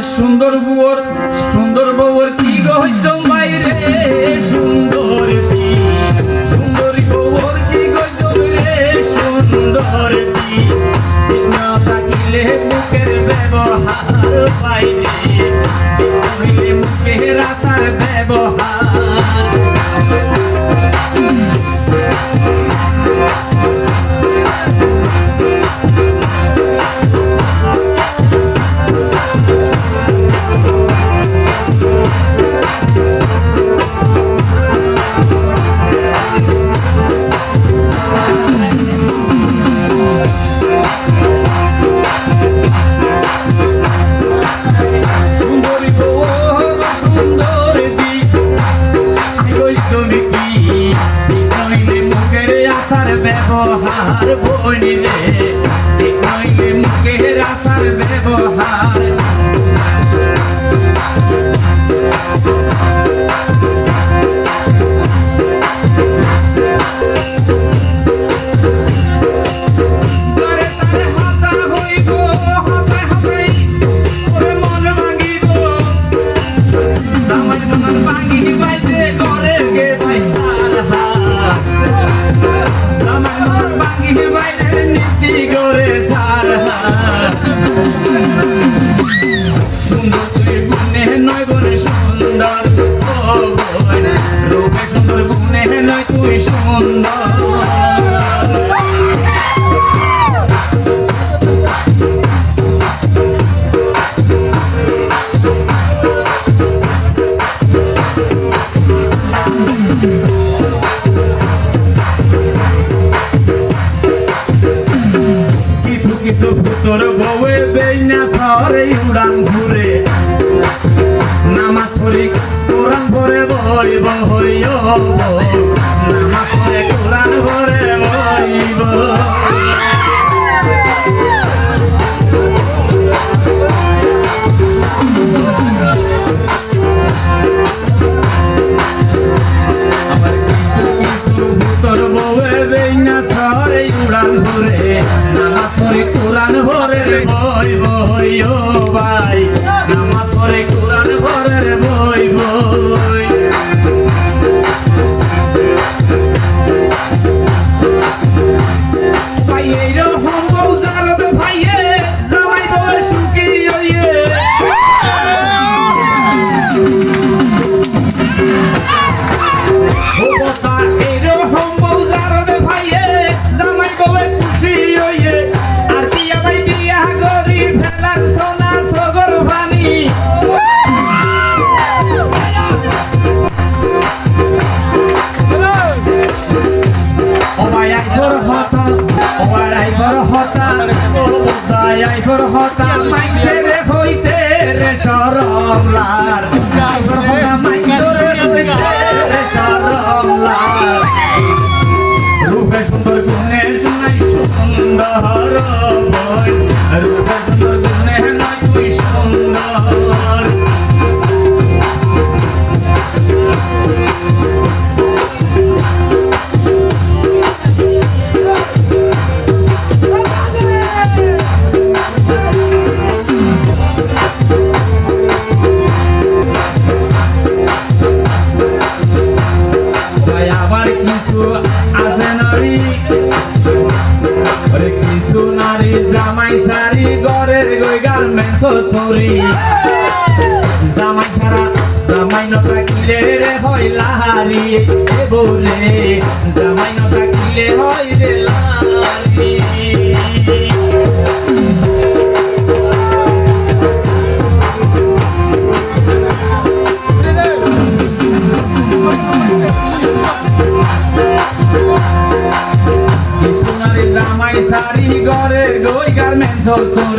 সুন্দর বুয়োর, সুন্দর বউর কি গহইত বাইরে? সুন্দর সুন্দরী বউর কি গহইত রে সুন্দর তাকিলে মুখের ব্যবহার হইলে মুখের আসার ব্যবহার ব্যবহার বইনি মুখের আসার ব্যবহার। সুন্দর গুণে নয় তুই সুন্দর। বউয়ে বেইনা ধরে উড়ান ভরে বইব বউয়ে বেইনা ধরে উড়ান ভরে। বইব হইব ভাই। নামাজ পড়ে কোরআন ভরে বইব ভাই ওমার হতা ও বুঝাই হতা মাইছে হইতে রে সরমলার আইবর হতা মাইছে হইতে রে সরমলার রূপে সুন্দর গুণে শুনাই সুন্দর রূপে সুন্দর গুণে নাই তুই সুন্দর। সারি ঘরের গই গার্মেন্টস তরি জামাই ছাড়া জামাই নটা কিলে রে হয় লাহারি। এ বলে জামাই নটা কিলে হয় রে লাহারি। গার্মেন্টস তরি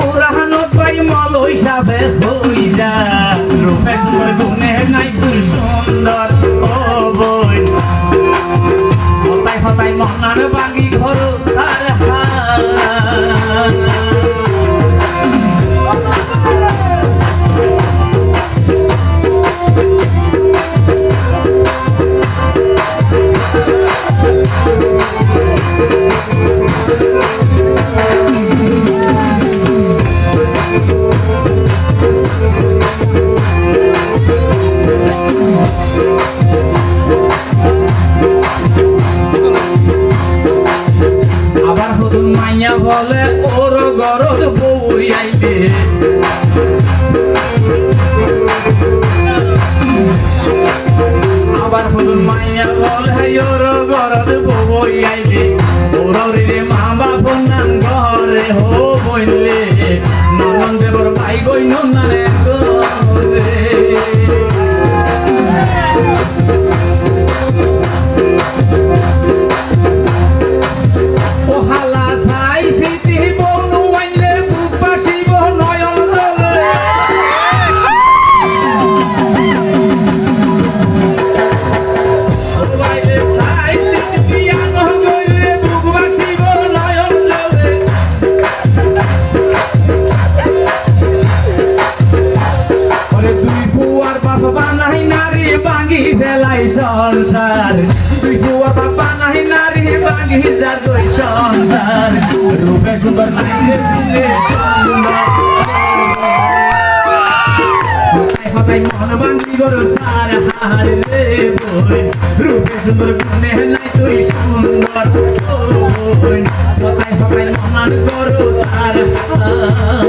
হইয়ে কোরআনত মল হিসাবে সাথে হই যা রূপে তোমার গুণে নাই তুই সুন্দর ও বই। হতাই হতাই মনার বাগি ঘর Yeah. নারী বাঙ্গি ফেলাই সংসার। দুই বুয়ার বাপ বানাই নারী বাঙ্গি যার দুই সংসার? রূপে সুন্দর নাইলে শুনে হতাই মন বাঙ্গি গরু সার হার রে বই রূপে সুন্দর গুণে নাই তুই সুন্দর বই হতাই হতাই মন গরু সার হার।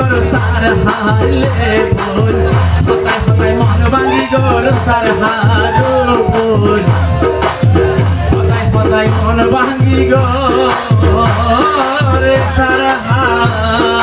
গর সার হারলে ভোর। কোথায় কোথায় মন ভাঙ্গি গর সার হার ভোর। কোথায় কোথায় মন ভাঙ্গি গর সার হার।